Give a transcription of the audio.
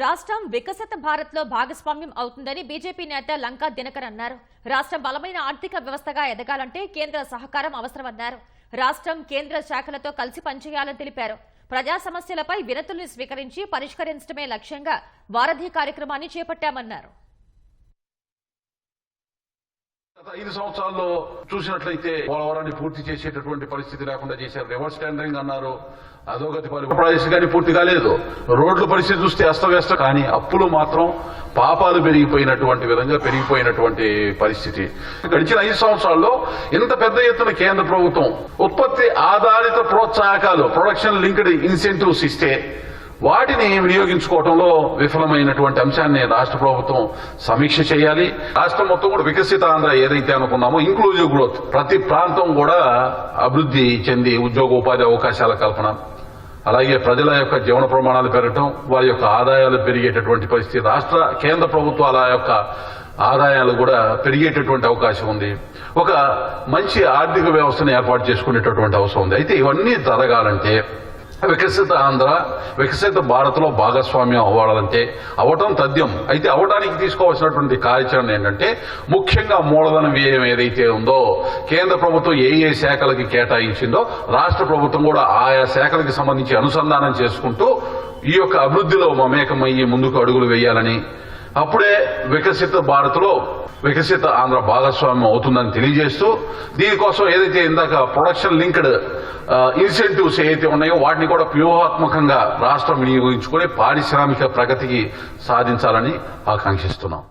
రాష్ట్రం వికసిత భారత్లో భాగస్వామ్యం అవుతుందని బీజేపీ నేత లంకా దినకర్ అన్నారు. రాష్ట్రం బలమైన ఆర్థిక వ్యవస్థగా ఎదగాలంటే కేంద్ర సహకారం అవసరమన్నారు. రాష్ట్రం కేంద్ర శాఖలతో కలిసి పనిచేయాలని తెలిపారు. ప్రజా సమస్యలపై వినతుల్ని స్వీకరించి పరిష్కరించడమే లక్ష్యంగా వారధి కార్యక్రమాన్ని చేపట్టామన్నారు. గత ఐదు సంవత్సరాల్లో చూసినట్లయితే పోలవరాన్ని పూర్తి చేసేటటువంటి పరిస్థితి లేకుండా చేశారు. రివర్స్ టెండరింగ్ అన్నారు. అధోగతి పరిస్థితి కానీ పూర్తి కాలేదు. రోడ్ల పరిస్థితి చూస్తే అస్తవ్యస్త కానీ అప్పులు మాత్రం పాపాలు పెరిగిపోయినటువంటి విధంగా పెరిగిపోయినటువంటి పరిస్థితి. గడిచిన ఐదు సంవత్సరాల్లో ఇంత పెద్ద ఎత్తున కేంద్ర ప్రభుత్వం ఉత్పత్తి ఆధారిత ప్రోత్సాహకాలు ప్రొడక్షన్ లింక్డ్ ఇన్సెంటివ్స్ ఇస్తే వాటిని వినియోగించుకోవడంలో విఫలమైనటువంటి అంశాన్ని రాష్ట్ర ప్రభుత్వం సమీక్ష చేయాలి. రాష్ట్రం మొత్తం కూడా వికసిత ఆంధ్ర ఏదైతే అనుకున్నామో ఇంక్లూజివ్ గ్రోత్ ప్రతి ప్రాంతం కూడా అభివృద్ధి చెంది ఉద్యోగ ఉపాధి అవకాశాల కల్పన. అలాగే ప్రజల యొక్క జీవన ప్రమాణాలు పెరగటం వారి యొక్క ఆదాయాలు పెరిగేటటువంటి పరిస్థితి రాష్ట్ర కేంద్ర ప్రభుత్వాల యొక్క ఆదాయాలు కూడా పెరిగేటటువంటి అవకాశం ఉంది. ఒక మంచి ఆర్థిక వ్యవస్థను ఏర్పాటు చేసుకునేటటువంటి అవసరం ఉంది. అయితే ఇవన్నీ జరగాలంటే వికసిత ఆంధ్ర వికసిత భారత్లో భాగస్వామ్యం అవ్వాలంటే అవటం తథ్యం. అయితే అవటానికి తీసుకోవాల్సినటువంటి కార్యాచరణ ఏంటంటే ముఖ్యంగా మూలధన వ్యయం ఏదైతే ఉందో కేంద్ర ప్రభుత్వం ఏ ఏ శాఖలకి కేటాయించిందో రాష్ట్ర ప్రభుత్వం కూడా ఆయా శాఖలకి సంబంధించి అనుసంధానం చేసుకుంటూ ఈ యొక్క అభివృద్ధిలో మమేకమయ్యి ముందుకు అడుగులు వేయాలని అప్పుడే వికసిత భారత్లో వికసిత ఆంధ్ర భాగస్వామ్యం అవుతుందని తెలియజేస్తూ దీనికోసం ఏదైతే ఇందాక ప్రొడక్షన్ లింక్డ్ ఇన్సెంటివ్స్ ఏదైతే ఉన్నాయో వాటిని కూడా వ్యూహాత్మకంగా రాష్ట్రం వినియోగించుకుని పారిశ్రామిక ప్రగతికి సాధించాలని ఆకాంక్షిస్తున్నాం.